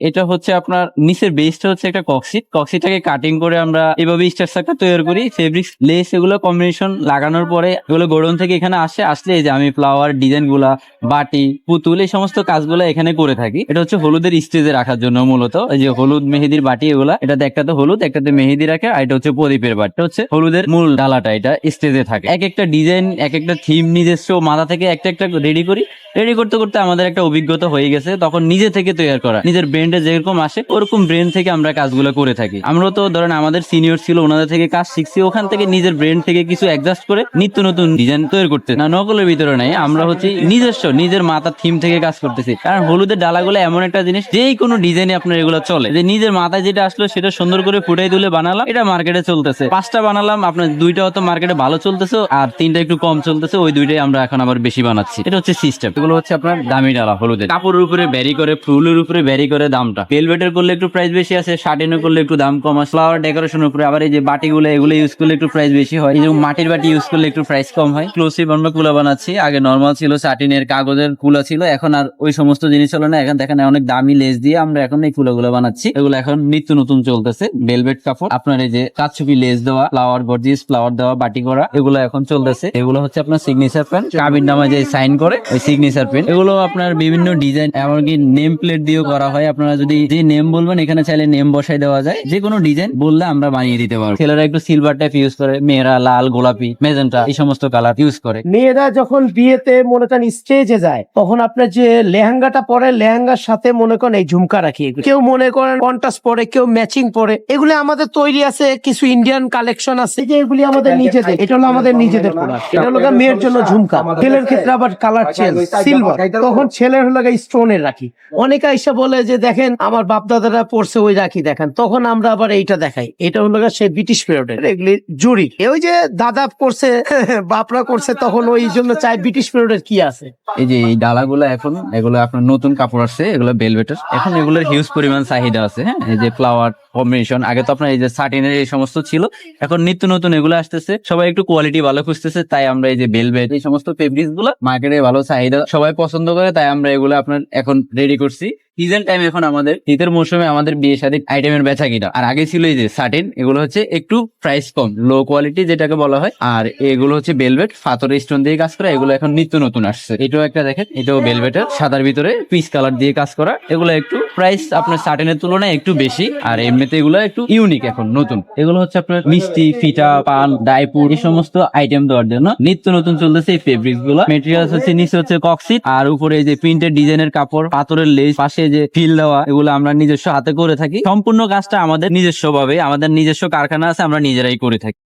এটা হচ্ছে আপনার নিচের বেসটা হচ্ছে একটা কক্সিট কক্সিটাকে কাটিং করে আমরা এভাবে স্ট্রাকচারটা তৈরি করি। ফেব্রিক্স লেস এগুলো কম্বিনেশন লাগানোর পরে এগুলো গোডাউন থেকে এখানে আসে। আসলে এই যে আমি ফ্লাওয়ার ডিজাইনগুলা, বাটি, পুতুল এই সমস্ত কাজগুলো এখানে করে থাকি। এটা হচ্ছে হলুদের স্টেজে রাখার জন্য মূলত। এই যে হলুদ মেহেদির বাটি এগুলা, এটাতে একটাতে হলুদ, একটাতে মেহেদি রাখে আর এটা হচ্ছে প্রদীপের বাটি। হচ্ছে হলুদের মূল ডালাটা এটা স্টেজে থাকে। এক একটা ডিজাইন এক একটা থিম নিজস্ব মাথা থেকে একটা একটা রেডি করি। রেডি করতে করতে আমাদের একটা অভিজ্ঞতা হয়ে গেছে। তখন নিজে থেকে তৈরি করা, নিজের ব্রেন্ডে যেরকম আসে, ওরকম ব্রেন থেকে আমরা কাজগুলো করে থাকি। আমরা তো ধরেন আমাদের সিনিয়র ছিল, ওনাদের থেকে কাজ শিখছি, ওখান থেকে নিজের ব্রেন থেকে কিছু অ্যাডজাস্ট করে নিত্য নতুন ডিজাইন তৈরি করতে না, নকলের ভিতরে নাই, আমরা হচ্ছে নিজস্ব, নিজের মাথার থিম থেকে কাজ করতেছি। কারণ হলুদের ডালাগুলো এমন একটা জিনিস, যেই কোনো ডিজাইনে আপনার এগুলো চলে। যে নিজের মাথায় যেটা আসলো, সেটা সুন্দর করে ফুটাই তুলে বানালাম, এটা মার্কেটে চলতেছে। পাঁচটা বানালাম, আপনার দুইটা হয়তো মার্কেটে ভালো চলতেছে, আর তিনটা একটু কম চলতেছে, ওই দুইটাই আমরা এখন আবার বেশি বানাচ্ছি। এটা হচ্ছে সিস্টেম এগুলো হচ্ছে আপনার দামি ডালা, হলুদের। কাপড়ের উপরে ব্যারি করে, ফুলের উপরে ব্যারি করে দামটা। ভেলভেটের করলে একটু প্রাইস বেশি আছে শার্টিনের করলে একটু দাম কম আছে। ফ্লাওয়ার ডেকোরেশনের উপরে আবার এই যে বাটিগুলো, এগুলো ইউজ করলে একটু প্রাইস বেশি হয়। এই যে মাটির বাটি ইউজ করলে একটু প্রাইস কম হয়। ক্লোসিভ আমরা কুলা বানাচ্ছি। আগে নর্মাল ছিল শার্টিনের কাগজের কুলা ছিল। এখন আর ওই সমস্ত জিনিস হলো না। এখন দেখেন অনেক দামি লেস দিয়ে আমরা এখন এই কুলাগুলো বানাচ্ছি। এগুলো এখন নিত্য নতুন চলতেছে। ভেলভেট কাপড়। আপনার এই যে কাচুপি লেস দেওয়া ফ্লাওয়ার গর্জিয়াস ফ্লাওয়ার দেওয়া, বাটি করা, এগুলো এখন চলতেছে। এগুলো হচ্ছে আপনার সিগনেচার পেন কাবির নামে যে সাইন করে, ওই সিগনেচার পেন এগুলো আপনার বিভিন্ন ডিজাইন এমনকি নেম প্লেট দিয়েও করা হয় আপনারা যদি যে নেম বলবেন এখানে চাইলে নেম বসাই দেওয়া যায়। যে কোনো ডিজাইন বললে আমরা বানিয়ে দিতে পারব। ছেলেরা একটু সিলভার টাইপ ইউজ করে মেয়েরা লাল গোলাপি মেজেন্টা এই সমস্ত কালার ইউজ করে। মেয়েরা যখন বিয়েতে মনে করেন স্টেজে যায় তখন আপনার যে লেহেঙ্গাটা পরে লেহেঙ্গার সাথে মনে করেন এই ঝুমকা রাখি কেউ মনে করেন কন্টাস পরে কেউ ম্যাচিং পরে। এগুলো আমাদের তৈরি আছে কিছু ইন্ডিয়ান কালেকশন আছে যে এগুলি আমাদের নিজেদের। এটা হলো আমাদের নিজেদের প্রোডাক্ট এটা হলো মেয়ের জন্য ঝুমকা। ছেলের ক্ষেত্রে আবার কালার চেঞ্জ সিলভার তখন ছেলের হলো স্টোনের রাখি। অনেকে এসে বলে যে দেখেন আমার বাপ দাদারা পড়ছে ওই রাখি দেখেন তখন আমরা আবার এইটা দেখাই। এটা হলো সেই ব্রিটিশ পিরিয়ডের এগুলি জুড়ি ওই যে দাদা করছে বাপরা করছে তখন ওই জন্য চাই ব্রিটিশ পিরিয়ডের কি আছে? এই যে এই ডালাগুলো এখন এগুলো আপনার নতুন কাপড় আসছে এগুলো বেলভেটের এখন এগুলোর হিউজ পরিমাণ চাহিদা আছে হ্যাঁ? এই যে ফ্লাওয়ার কম্বিনেশন আগে তো আপনার এই যে সাটিনের এই সমস্ত ছিল এখন নিত্য নতুন এগুলো আসতেছে। সবাই একটু কোয়ালিটি ভালো খুঁজতেছে তাই আমরা এই যে বেলভেট এই সমস্ত ফেব্রিক্সগুলো মার্কেটে ভালো চাহিদা সবাই পছন্দ করে তাই আমরা এগুলো আপনার এখন রেডি করছি। সিজন টাইম এখন আমাদের, শীতের মৌসুমে আমাদের বিয়ে শাদী আইটেমের বেচা কিনা। আর আগে ছিল এই যে সাটিন এগুলো হচ্ছে একটু প্রাইস কম লো কোয়ালিটি যেটাকে বলা হয়। আর এগুলো হচ্ছে বেলভেট ফাতরের স্টোন দিয়ে কাজ করা, এগুলো এখন নিত্য নতুন আসছে। এটাও একটা দেখেন, এটাও বেলভেটের সাদার ভিতরে পিস কালার দিয়ে কাজ করা। এগুলো একটু প্রাইস আপনার সাটিনের তুলনায় একটু বেশি, আর এমনিতে এগুলো একটু ইউনিক এখন, নতুন। এগুলো হচ্ছে আপনার মিষ্টি, ফিটা, পান ডাইপুর এই সমস্ত আইটেম দেওয়ার জন্য নিত্য নতুন চলতেছে এই ফেব্রিকগুলো। মেটেরিয়ালস হচ্ছে, নিচে হচ্ছে কক্সিট আর উপরে এই যে প্রিন্টেড ডিজাইনের কাপড়, পাথরের লেস পাশে যে ফিল দেওয়া, এগুলো আমরা নিজস্ব হাতে করে থাকি। সম্পূর্ণ কাজটা আমাদের নিজস্ব ভাবে আমাদের নিজস্ব কারখানা আছে, আমরা নিজেরাই করে থাকি।